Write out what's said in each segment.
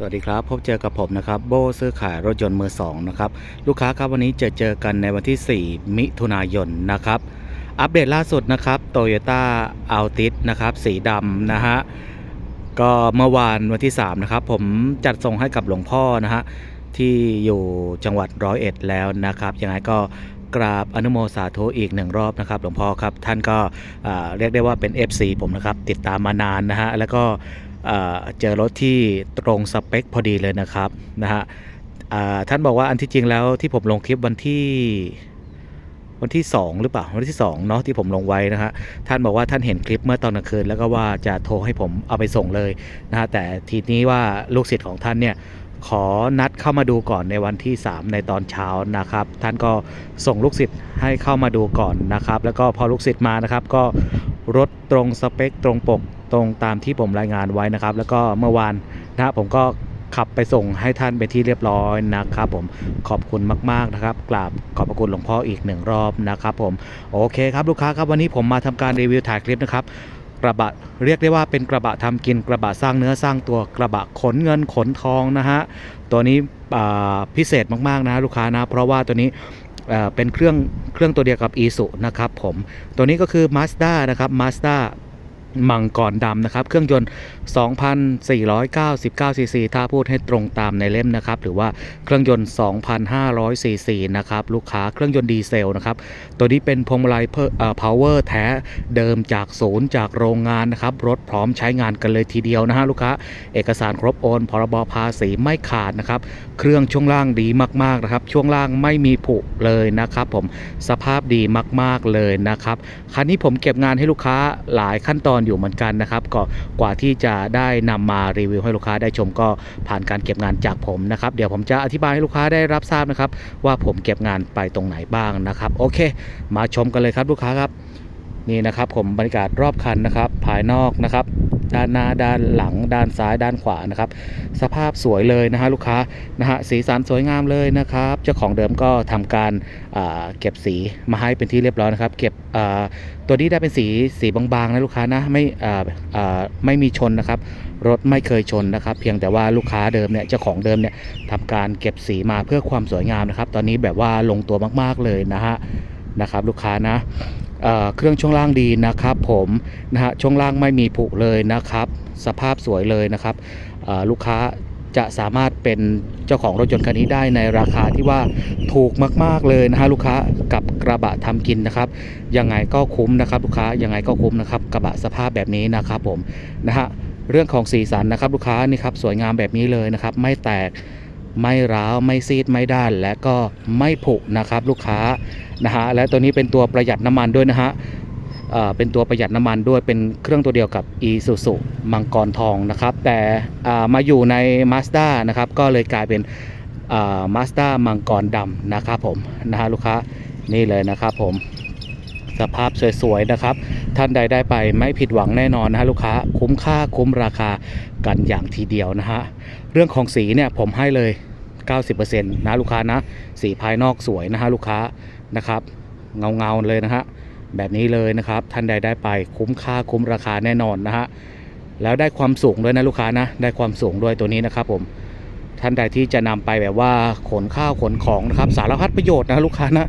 สวัสดีครับ พบเจอกับผมนะครับ โบซื้อขายรถยนต์มือสองนะครับลูกค้าครับวันนี้จะเจอกันในวันที่ 4 มิถุนายนนะครับ อัปเดตล่าสุดนะครับโตโยต้าอัลติสนะครับสีดำนะฮะก็เมื่อวานวันที่ 3 นะครับ ผมจัดส่งให้กับหลวงพ่อนะฮะที่อยู่จังหวัดร้อยเอ็ดแล้วนะครับยังไงก็กราบอนุโมสาธุอีกหนึ่งรอบนะครับ หลวงพ่อครับท่านก็อ่าเรียกได้ว่าเป็น FC ผมนะครับติดตามมานานนะฮะแล้วก็ เจอรถที่ตรงสเปคพอดีเลยนะครับนะฮะท่านบอกว่าอันที่จริงแล้วที่ผมลงคลิปวันที่วันที่ 2 หรือเปล่าวันที่2เนาะที่ผมลงไว้นะฮะท่านบอกว่าท่านเห็นคลิปเมื่อตอนกลางคืน แล้วก็ว่าจะโทรให้ผมเอาไปส่งเลยนะฮะแต่ทีนี้ว่าลูกศิษย์ของท่านเนี่ยขอนัดเข้ามาดูก่อนในวันที่ 3 ในตอนเช้านะครับ ท่านก็ส่งลูกศิษย์ให้เข้ามาดูก่อนนะครับ แล้วก็พอลูกศิษย์มานะครับ ก็รถตรงสเปคตรงปก ตรงตามที่ผมรายงานไว้นะครับ แล้วก็เมื่อวานนะฮะผมก็ขับไปส่งให้ท่านไปนที่เรียบร้อยนะครับผมขอบคุณมากๆนะครับกราบขอบพระคุณหลวงพ่ออีกหนึ่งรอบนะครับผมโอเคครับลูกค้าครับวันนี้ผมมาทำการรีวิวถ่ายคลิปนะครับกระบะเรียกได้ว่าเป็นกระบะทำกินกระบะสร้างเนื้อสร้างตัวกระบะขนเงินขนทองนะฮะตัวนี้พิเศษมากๆนะลูกค้านะเพราะว่าตัวนี้เป็นเครื่องเครื่องตัวเดียวกับ e s u นะครับผมตัวนี้ก็คือ Mazda นะครับ Mazda มังกรดำนะครับ เครื่องยนต์ 2,499 ซีซี ถ้าพูดให้ตรงตามในเล่มนะครับ หรือว่าเครื่องยนต์ 2,500 ซีซีนะครับ ลูกค้าเครื่องยนต์ดีเซลนะครับ ตัวนี้เป็นพวงมาลัยเอ่อ power แท้เดิมจากศูนย์จากโรงงานนะครับ รถพร้อมใช้งานกันเลยทีเดียวนะฮะลูกค้า เอกสารครบโอน พรบภาษีไม่ขาดนะครับ เครื่องช่วงล่างดีมากๆนะครับ ช่วงล่างไม่มีผุเลยนะครับ ผม สภาพดีมาก ๆเลยนะครับ คันนี้ผมเก็บงานให้ลูกค้าหลายขั้นตอนอนอยู่เหมือนกันนะครับก็กว่าที่จะได้นำมารีวิวให้ลูกค้าได้ชมก็ผ่านการเก็บงานจากผมนะครับ เดี๋ยวผมจะอธิบายให้ลูกค้าได้รับทราบนะครับ ว่าผมเก็บงานไปตรงไหนบ้างนะครับ โอเค มาชมกันเลยครับลูกค้าครับ นี่นะครับผมบรรยากาศรอบคันนะครับ ภายนอกนะครับ ด้านหน้าด้านหลัง ด้านซ้ายด้านขวานะครับ สภาพสวยเลยนะฮะลูกค้านะฮะสีสันสวยงามเลยนะครับ เจ้าของเดิมก็ทำการเก็บสีมาให้เป็นที่เรียบร้อยนะครับ เก็บตัวนี้ได้เป็นสีสีบางๆนะลูกค้านะไม่ไม่มีชนนะครับรถไม่เคยชนนะครับ เพียงแต่ว่าลูกค้าเดิมเนี่ยเจ้าของเดิมเนี่ยทำการเก็บสีมาเพื่อความสวยงามนะครับ ตอนนี้แบบว่าลงตัวมากๆเลยนะฮะนะครับ ลูกค้านะ เเครื่องช่วงล่างดีนะครับ ผมนะฮะช่วงล่างไม่มีผุเลยนะครับ สภาพสวยเลยนะครับลูกค้าจะสามารถเป็นเจ้าของรถยนต์คันนี้ได้ในราคาที่ว่าถูกมาก ๆเลยนะฮะลูกค้ากับกระบะทำกินนะครับยังไงก็คุ้มนะครับลูกค้ายังไงก็คุ้มนะครับกระบะสภาพแบบนี้นะครับผมนะฮะเรื่องของสีสันนะครับลูกค้านี่ครับสวยงามแบบนี้เลยนะครับไม่แตก ไม่ร้าวไม่ซีดไม่ด้าน และก็ไม่ผุนะครับลูกค้านะฮะและตัวนี้เป็นตัวประหยัดน้ำมันด้วยนะฮะเป็นตัวประหยัดน้ำมันด้วยเป็นเครื่องตัวเดียวกับ e s u s u มังกรทองนะครับ แต่มาอยู่ใน Mazda นะครับก็เลยกลายเป็นมาสด้ามังกรดำนะครับผมนะฮะลูกค้านี่เลยนะครับผมสภาพสวยๆนะครับ ท่านใดได้ไปไม่ผิดหวังแน่นอนนะฮะลูกค้าคุ้มค่าคุ้มราคากันอย่างทีเดียวนะฮะเรื่องของสีเนี่ยผมให้เลย 90%นะลูกค้านะสีภายนอกสวยนะฮะลูกค้านะครับ เงาเงาๆเลยนะฮะแบบนี้เลยนะครับ ท่านใดได้ไปคุ้มค่าคุ้มราคาแน่นอนนะฮะแล้วได้ความสูงด้วยนะลูกค้านะได้ความสูงด้วยตัวนี้นะครับผม ท่านใดที่จะนำไปแบบว่าขนข้าวขนของนะครับสารพัดประโยชน์นะลูกค้านะ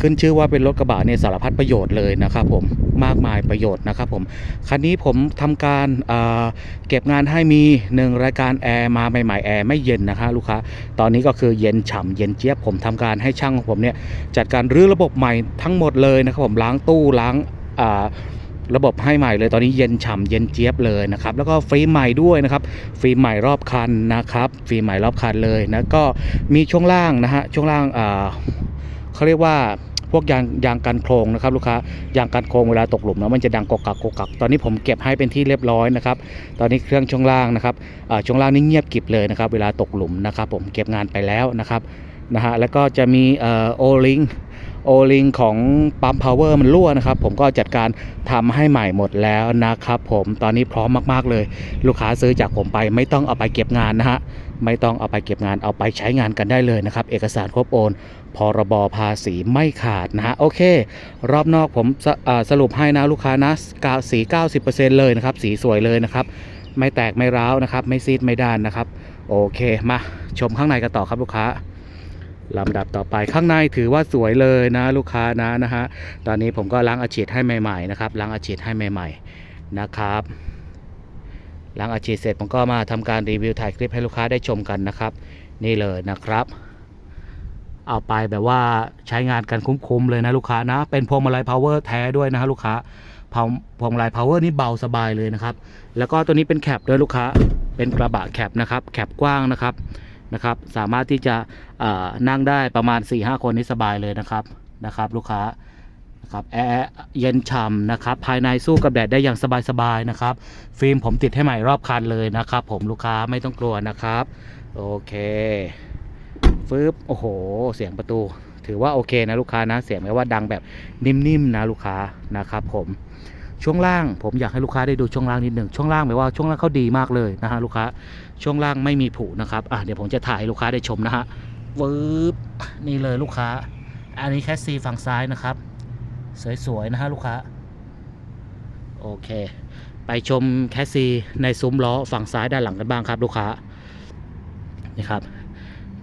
ขึ้นชื่อว่าเป็นรถกระบะเนี่ยสารพัดประโยชน์เลยนะครับผมมากมายประโยชน์นะครับผมคันนี้ผมทำการเอ่อเก็บงานให้มีหนึ่งรายการแอร์มาใหม่ๆแอร์ไม่เย็นนะคะลูกค้าตอนนี้ก็คือเย็นฉ่ำเย็นเจี๊ยบผมทำการให้ช่างของผมเนี่ยจัดการรื้อระบบใหม่ทั้งหมดเลยนะครับผมล้างตู้ล้างอ่า ระบบให้ใหม่เลยตอนนี้เย็นฉ่ำเย็นเจี๊ยบเลยนะครับ แล้วก็ฟิล์มใหม่ด้วยนะครับ ฟิล์มใหม่รอบคันนะครับ ฟิล์มใหม่รอบคันเลยนะ ก็มีช่วงล่างนะฮะ ช่วงล่างเขาเรียกว่าพวกยางยางกันโครงนะครับลูกค้ายางกันโครงเวลาตกหลุมแล้วมันจะดังกกกักกกกักตอนนี้ผมเก็บให้เป็นที่เรียบร้อยนะครับตอนนี้เครื่องช่วงล่างนะครับช่วงล่างนี่เงียบกิบเลยนะครับเวลาตกหลุมนะครับผมเก็บงานไปแล้วนะครับนะฮะแล้วก็จะมีโอลิง โอลิงของปั๊มพาวเวอร์มันรั่วนะครับ ผมก็จัดการทำให้ใหม่หมดแล้วนะครับผมตอนนี้พร้อมมากๆเลย ลูกค้าซื้อจากผมไปไม่ต้องเอาไปเก็บงานนะฮะไม่ต้องเอาไปเก็บงานเอาไปใช้งานกันได้เลยนะครับ เอกสารครบโอนพรบภาษีไม่ขาดนะฮะโอเค รอบนอกผมสสรุปให้นะลูกค้านะกาสี 90%เลยนะครับ สีสวยเลยนะครับ ไม่แตกไม่ร้าวนะครับ ไม่ซีดไม่ด้านนะครับ โอเคมาชมข้างในกันต่อครับลูกค้า ลำดับต่อไปข้างในถือว่าสวยเลยนะลูกค้านะนะฮะตอนนี้ผมก็ล้างอาชีดให้ใหม่ๆนะครับล้างอาชีดให้ใหม่ๆนะครับล้างอาชีดเสร็จผมก็มาทำการรีวิวถ่ายคลิปให้ลูกค้าได้ชมกันนะครับ นี่เลยนะครับ เอาไปแบบว่าใช้งานกันคุ้มๆเลยนะลูกค้านะ เป็นพวงมาลัย power แท้ด้วยนะฮะลูกค้าพวงพวงมาลัย power นี่เบาสบายเลยนะครับ แล้วก็ตัวนี้เป็นแคปด้วยลูกค้าเป็นกระบะแคปนะครับแคปกว้างนะครับ นะครับ สามารถที่จะนั่งได้ประมาณ 4-5 คนนี่สบายเลยนะครับนะครับ ลูกค้านะครับแอร์เย็นฉ่ำนะครับ ภายในสู้กับแดดได้อย่างสบายๆนะครับ ฟิล์มผมติดให้ใหม่รอบคันเลยนะครับ ผมลูกค้าไม่ต้องกลัวนะครับ โอเคฟึบโอ้โห เสียงประตู ถือว่าโอเคนะลูกค้านะ เสียงไม่ว่าดังแบบนิ่มๆนะลูกค้านะครับผม ช่วงล่างผมอยากให้ลูกค้าได้ดูช่วงล่างนิดหนึ่งช่วงล่างแปลว่าช่วงล่างเขาดีมากเลยนะฮะลูกค้าช่วงล่างไม่มีผุนะครับอะเดี๋ยวผมจะถ่ายให้ลูกค้าได้ชมนะฮะวืบนี่เลยลูกค้า อันนี้แคสซีฝั่งซ้ายนะครับ สวยๆนะฮะลูกค้าโอเค ไปชมแคสซีในซุ้มล้อฝั่งซ้ายด้านหลังกันบ้างครับ ลูกค้านี่ครับ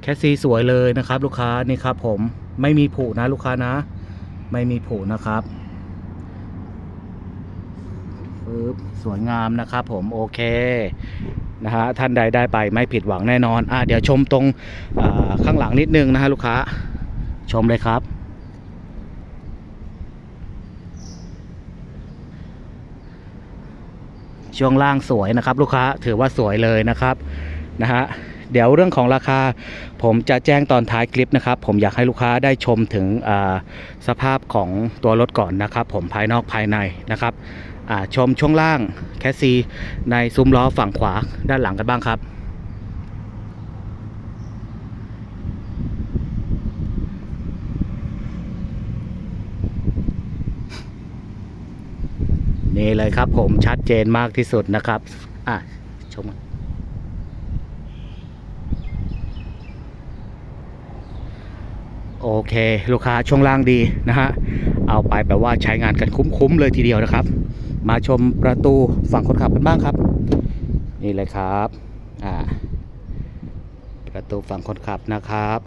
แคสซีสวยเลยนะครับ ลูกค้านี่ครับผมไม่มีผุนะลูกค้านะ ไม่มีผุนะครับ ปึ๊บสวยงามนะครับผมโอเคนะฮะท่านใดได้ไปไม่ผิดหวังแน่นอนอะเดี๋ยวชมตรงข้างหลังนิดนึงนะฮะลูกค้าชมเลยครับช่วงล่างสวยนะครับ ลูกค้าถือว่าสวยเลยนะครับนะฮะเดี๋ยวเรื่องของราคา ผมจะแจ้งตอนท้ายคลิปนะครับ ผมอยากให้ลูกค้าได้ชมถึงสภาพของตัวรถก่อนนะครับ ผมภายนอกภายในนะครับ ชมช่วงล่างแคสซีในซุ้มล้อฝั่งขวาด้านหลังกันบ้างครับนี่เลยครับผมชัดเจนมากที่สุดนะครับ อะ ชมโอเค ลูกค้าช่วงล่างดีนะฮะ เอาไปแบบว่าใช้งานกันคุ้มๆเลยทีเดียวนะครับ มาชมประตูฝั่งคนขับกันบ้างครับ นี่เลยครับอ่าประตูฝั่งคนขับนะครับ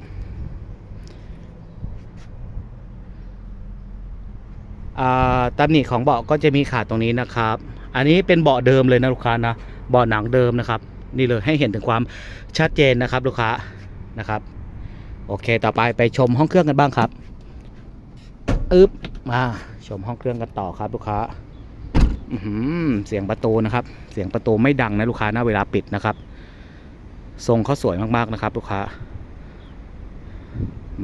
ตำหนิของเบาะก็จะมีขาดตรงนี้นะครับ อันนี้เป็นเบาะเดิมเลยนะลูกค้านะ เบาะหนังเดิมนะครับ นี่เลยให้เห็นถึงความชัดเจนนะครับลูกค้านะครับ โอเค ต่อไปไปชมห้องเครื่องกันบ้างครับ อึ๊บ มาชมห้องเครื่องกันต่อครับลูกค้า เสียงประตูนะครับ เสียงประตูไม่ดังนะลูกค้าหนะเวลาปิดนะครับ ทรงเขาสวยมากๆนะครับ ลูกค้า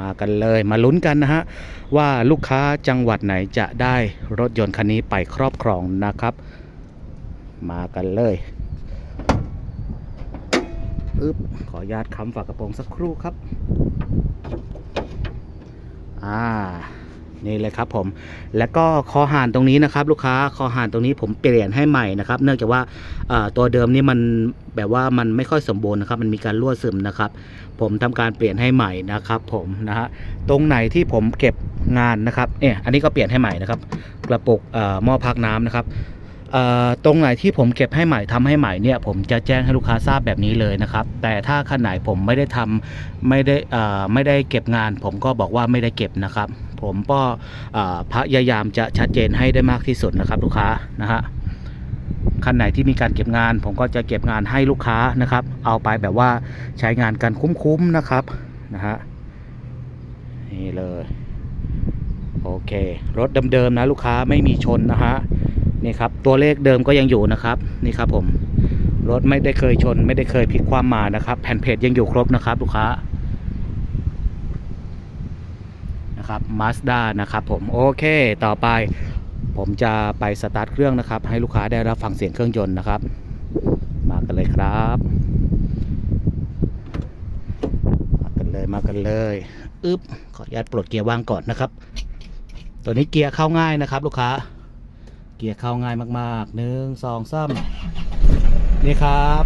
มากันเลยมาลุ้นกันนะฮะว่าลูกค้าจังหวัดไหนจะได้รถยนต์คันนี้ไปครอบครองนะครับ มากันเลยอึ๊บขออนุญาตค้ำฝากระโปรงสักครู่ครับ อ่า นี่เลยครับผมแล้วก็คอหานตรงนี้นะครับ ลูกค้าคอหานตรงนี้ผมเปลี่ยนให้ใหม่นะครับ เนื่องจากว่าตัวเดิมนี่มันแบบว่ามันไม่ค่อยสมบูรณ์นะครับ มันมีการรั่วซึมนะครับ ผมทำการเปลี่ยนให้ใหม่นะครับผมนะฮะตรงไหนที่ผมเก็บงานนะครับเนี่ยอันนี้ก็เปลี่ยนให้ใหม่นะครับ กระปุกอ่อหม้อพักน้ำนะครับ ตรงไหนที่ผมเก็บให้ใหม่ทำให้ใหม่เนี่ยผมจะแจ้งให้ลูกค้าทราบแบบนี้เลยนะครับ แต่ถ้าคันไหนผมไม่ได้ทำไม่ได้ไม่ได้เก็บงาน ผมก็บอกว่าไม่ได้เก็บนะครับ ผมก็พยายามจะชัดเจนให้ได้มากที่สุดนะครับ ลูกค้านะฮะคันไหนที่มีการเก็บงาน ผมก็จะเก็บงานให้ลูกค้านะครับ เอาไปแบบว่าใช้งานกันคุ้มๆนะครับนะฮะนี่เลยโอเค รถเดิมๆนะลูกค้าไม่มีชนนะฮะ นี่ครับตัวเลขเดิมก็ยังอยู่นะครับนี่ครับผมรถไม่ได้เคยชน ไม่ได้เคยพลิกความมานะครับ แผ่นเพจยังอยู่ครบนะครับ ลูกค้านะครับมาสด้านะครับผมโอเคต่อไป ผมจะไปสตาร์ทเครื่องนะครับ ให้ลูกค้าได้รับฟังเสียงเครื่องยนต์นะครับ มากันเลยครับมากันเลยมากันเลยอึ๊บขออนุญาตปลดเกียร์ว่างก่อนนะครับ ตัวนี้เกียร์เข้าง่ายนะครับ ลูกค้า เกียร์เข้าง่ายมากๆหนึ่งสองสามนี่ครับ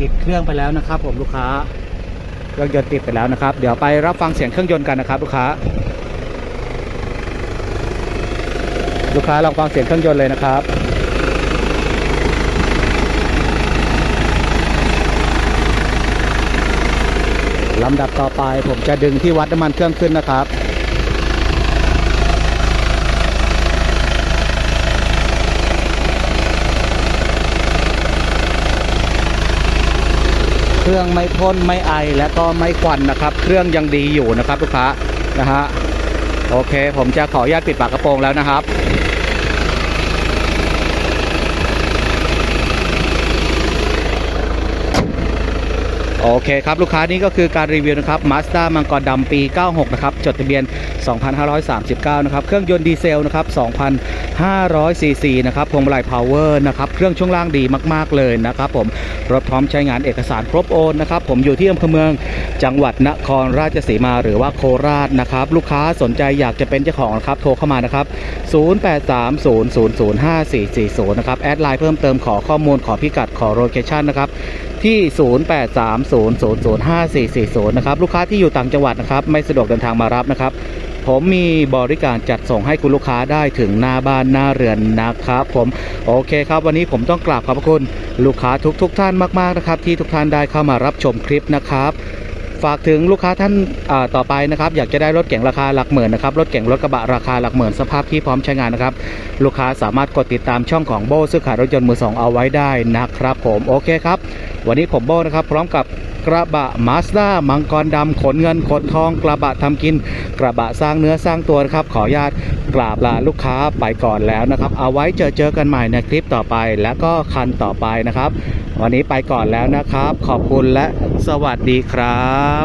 ติดเครื่องไปแล้วนะครับ ผมลูกค้าเครื่องยนต์ติดไปแล้วนะครับ เดี๋ยวไปรับฟังเสียงเครื่องยนต์กันนะครับ ลูกค้า ลูกค้าลองฟังเสียงเครื่องยนต์เลยนะครับลำดับต่อไปผมจะดึงที่วัดน้ำมันเครื่องขึ้นนะครับ เครื่องไม่พ่นไม่ไอและก็ไม่ควันนะครับ เครื่องยังดีอยู่นะครับลูกค้านะฮะโอเค ผมจะขออนุญาตปิดปากกระโปรงแล้วนะครับโอเคครับ ลูกค้านี่ก็คือการรีวิวนะครับ Mazda มังกรดำปี 96 นะครับ จดทะเบียน 2539 นะครับ เครื่องยนต์ดีเซลนะครับ 2,500 ซีซีนะครับ พวงมาลัยพาวเวอร์นะครับ เครื่องช่วงล่างดีมากๆเลยนะครับผม รถพร้อมใช้งานเอกสารครบโอนนะครับ ผมอยู่ที่อำเภอเมืองจังหวัดนครราชสีมาหรือว่าโคราชนะครับ ลูกค้าสนใจอยากจะเป็นเจ้าของนะครับ โทรเข้ามานะครับ 0830005440 นะครับ แอดไลน์เพิ่มเติมขอข้อมูลขอพิกัดขอโลเคชั่นนะครับที่ 0830005440 นะครับ ลูกค้าที่อยู่ต่างจังหวัดนะครับ ไม่สะดวกเดินทางมารับนะครับ ผมมีบริการจัดส่งให้คุณลูกค้าได้ถึงหน้าบ้านหน้าเรือนนะครับผมโอเคครับ วันนี้ผมต้องกราบขอบคุณลูกค้าทุกทุกๆท่านมากๆนะครับ ที่ทุกท่านได้เข้ามารับชมคลิปนะครับฝากถึงลูกค้าท่านาต่อไปนะครับ อยากจะได้รถเก๋งราคาหลักหมื่นนะครับรถเก๋งรถกระบะราคาหลักหมื่นสภาพที่พร้อมใช้งานนะครับ ลูกค้าสามารถกดติดตามช่องของโบซื้อขายรถยนต์มือสองเอาไว้ได้นะครับ ผมโอเคครับ วันนี้ผมโบนะครับ พร้อมกับ กระบะมาสด้ามังกรดำขนเงินขนทอง กระบะทำกิน กระบะสร้างเนื้อสร้างตัวนะครับขออนุญาตกราบลาลูกค้าไปก่อนแล้วนะครับ เอาไว้เจอเจอกันใหม่ในคลิปต่อไปและก็คันต่อไปนะครับ วันนี้ไปก่อนแล้วนะครับ ขอบคุณและสวัสดีครับ